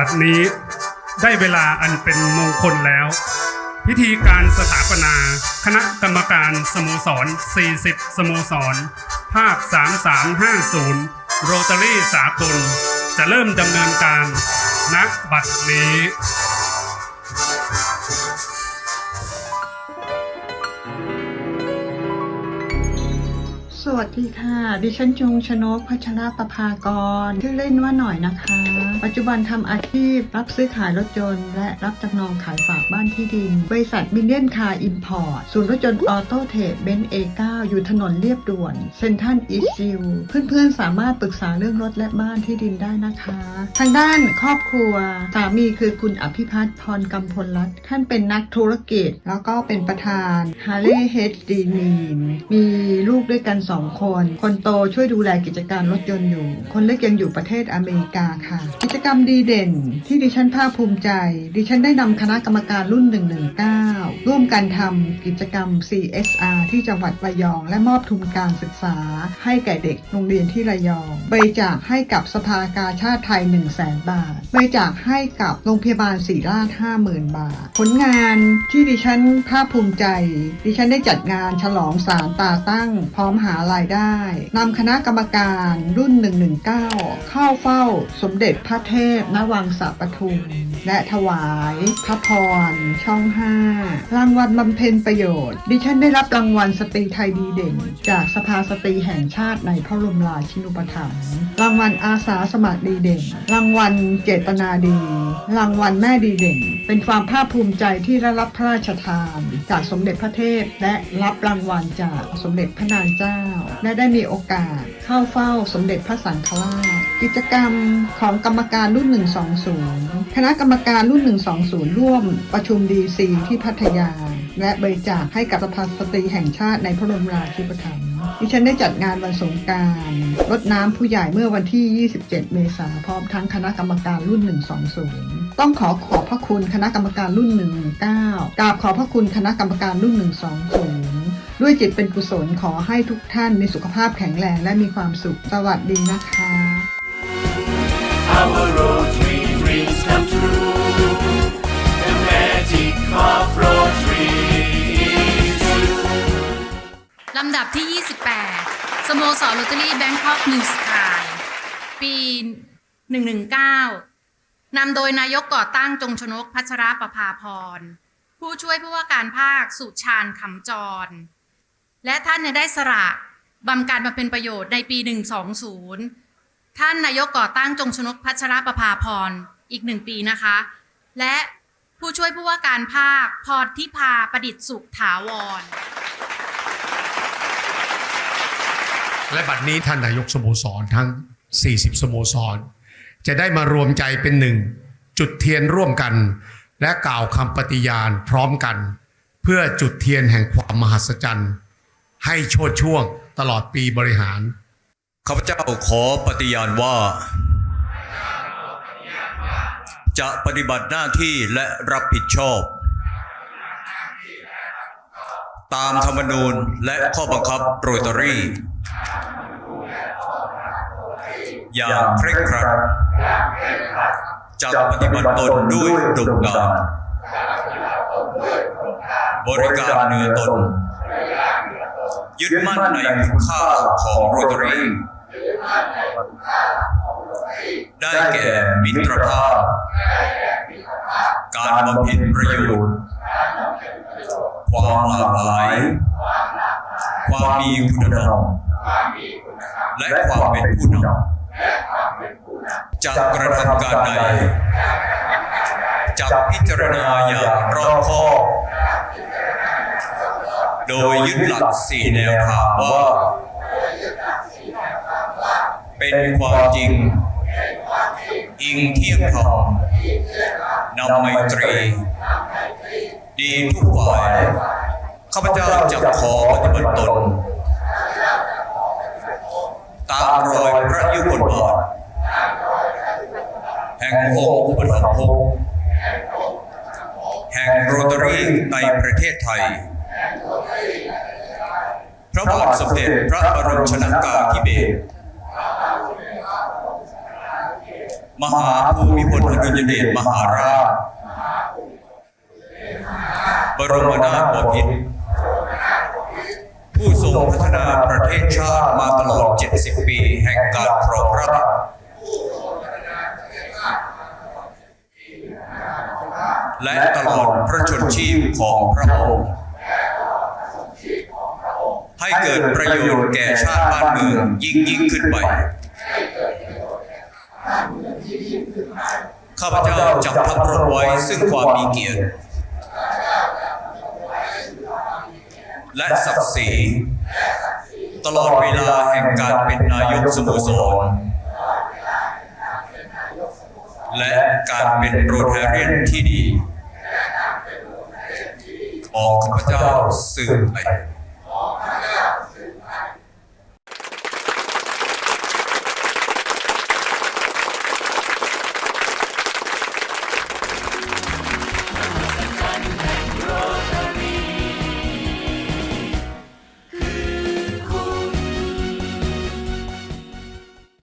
บัดนี้ได้เวลาอันเป็นมงคลแล้ว พิธีการสถาปนา คณะกรรมการสโมสร 40 สโมสร ภาค 3350 โรตารี่สากลจะเริ่มดำเนินการณบัดนี้ ดีค่ะ ดิฉันจงชนกพัชรประภากร ชื่อเล่นว่าหน่อยนะคะ ปัจจุบันทำอาชีพรับซื้อขายรถยนต์ และรับจำนองขายฝากบ้านที่ดิน บริษัทมิเลียนคาร์อิมพอร์ต ศูนย์รถยนต์ออโตเทรดเบนซ์เอ9อยู่ถนนเรียบด่วนเซนทันอีซิลเพื่อนๆสามารถปรึกษาเรื่องรถและบ้านที่ดินได้นะคะ ทางด้านครอบครัว สามีคือคุณอภิพัฒน์พรกำพลรัตน์ท่านเป็นนักธุรกิจ แล้วก็เป็นประธานฮาร์เลย์เฮดดีนีนมีลูกด้วยกันสองคนคนโตช่วยดูแลกิจการรถยนต์อยู่ คนเล็กยังอยู่ประเทศอเมริกาค่ะ กิจกรรมดีเด่น ที่ดิฉันภาคภูมิใจ ดิฉันได้นำคณะกรรมการรุ่น 119 ร่วมกันทำกิจกรรม CSR ที่จังหวัดระยอง และมอบทุนการศึกษา ให้แก่เด็กโรงเรียนที่ระยอง บริจาคให้กับสภากาชาติไทย 1 0 0 0 0แบาท บริจาคให้กับโรงพยาบาลศรีราช50,000 บาท ผลงานที่ดิฉันภาคภูมิใจ ดิฉันได้จัดงานฉลองสารตาตั้ง พร้อมหารายได้นำคณะกรรมการรุ่น 119 เข้าเฝ้าสมเด็จพระเทพนวังสปทุม และถวายพระพร ช่องห้ารางวัลบำเพ็ญประโยชน์ ดิฉันได้รับรางวัลสตรีไทยดีเด่น จากสภาสตรีแห่งชาติในพระบรมราชินูปถัมภ์รางวัลอาสาสมัครดีเด่น รางวัลเจตนาดี รางวัลแม่ดีเด่น เป็นความภาคภูมิใจที่ได้รับพระราชทาน จากสมเด็จพระเทพและรับรางวัลจากสมเด็จพระนางเจ้าและได้มีโอกาสเข้าเฝ้าสมเด็จพระสังฆราช กิจกรรมของกรรมการรุ่น 120 คณะกรรมการรุ่น 120 ร่วมประชุมดีซีที่พัทยา และบริจาคให้กับสภาสตรีแห่งชาติในพระบรมราชูปถัมภ์ดิฉันได้จัดงานวันสงการรดน้ำผู้ใหญ่เมื่อวันที่ 27 เมษายนพร้อมทั้งคณะกรรมการรุ่น 120 ต้องขอขอบพระคุณคณะกรรมการรุ่น 19กราบขอบพระคุณคณะกรรมการรุ่น 120 ด้วยจิตเป็นกุศลขอให้ทุกท่านมีสุขภาพแข็งแรงและมีความสุข สวัสดีนะคะ Our Rotary dreams come true. The magic of Rotary is you. ลำดับที่ 28 สโมสรโรตารี่แบงคอกนิวสกายปี 119 นำโดยนายกก่อตั้งจงชนกพัชรประภาพร ผู้ช่วยผู้ว่าการภาคสุชาญคำจร และท่านยังได้สละบำการมาเป็นประโยชน์ในปี 120 ท่านนายกก่อตั้งจงชนกพัชรประภาพรอีกหนึ่งปีนะคะ และผู้ช่วยผู้ว่าการภาคพรทิพาประดิษฐ์สุขถาวร และบัดนี้ท่านนายกสโมสรทั้ง 40 สโมสร จะได้มารวมใจเป็นหนึ่ง จุดเทียนร่วมกัน และกล่าวคำปฏิญาณพร้อมกัน เพื่อจุดเทียนแห่งความมหัศจรรย์ ให้โชดช่วงตลอดปีบริหาร ข้าพเจ้าขอปฏิญาณว่า จะปฏิบัติหน้าที่และรับผิดชอบ ตามธรรมนูญและข้อบังคับโรตารี่ อย่างเคร่งครัดจะปฏิบัติตนด้วยอุดมการบริการเหนือตน ยึดมั่นในคุณค่าของโรตารีได้แก่มิตรภาพ การบำเพ็ญประโยชน์ ความหลากหลาย ความมีคุณธรรมและความเป็นผู้นำจะกระทำการใดจะพิจารณาอย่างรอบคอบ โดยยึดหลักสี่แนวทางว่า เป็นความจริง อิงเที่ยงธรรมนำไมตรี ดีทุกฝ่าย ข้าพเจ้าจะขอปฏิบัติตน ตามรอยพระยุคลบาทแห่งองค์อุปถัมภกแห่งโรตารีในประเทศไทย พระบาทสมเด็จพระบรมชนากาธิเบศรมหาภูมิพลอดุลยเดชมหาราช บรมนาถบพิตรผู้ทรงพัฒนาประเทศชาติมาตลอด 70 ปีแห่งการครองราชและตลอดพระชนชีพของพระองค์ ให้เกิดประโยชน์แก่ชาติบ้านเมืองยิ่งยิ่งขึ้นไปข้าพเจ้าจักทำรงไว้ซึ่งความมีเกียรติ และศักดิ์ศรีตลอดเวลาแห่งการเป็นนายกสโมสร และการเป็นโรเทเรียนที่ดี ของข้าพเจ้าสืบไป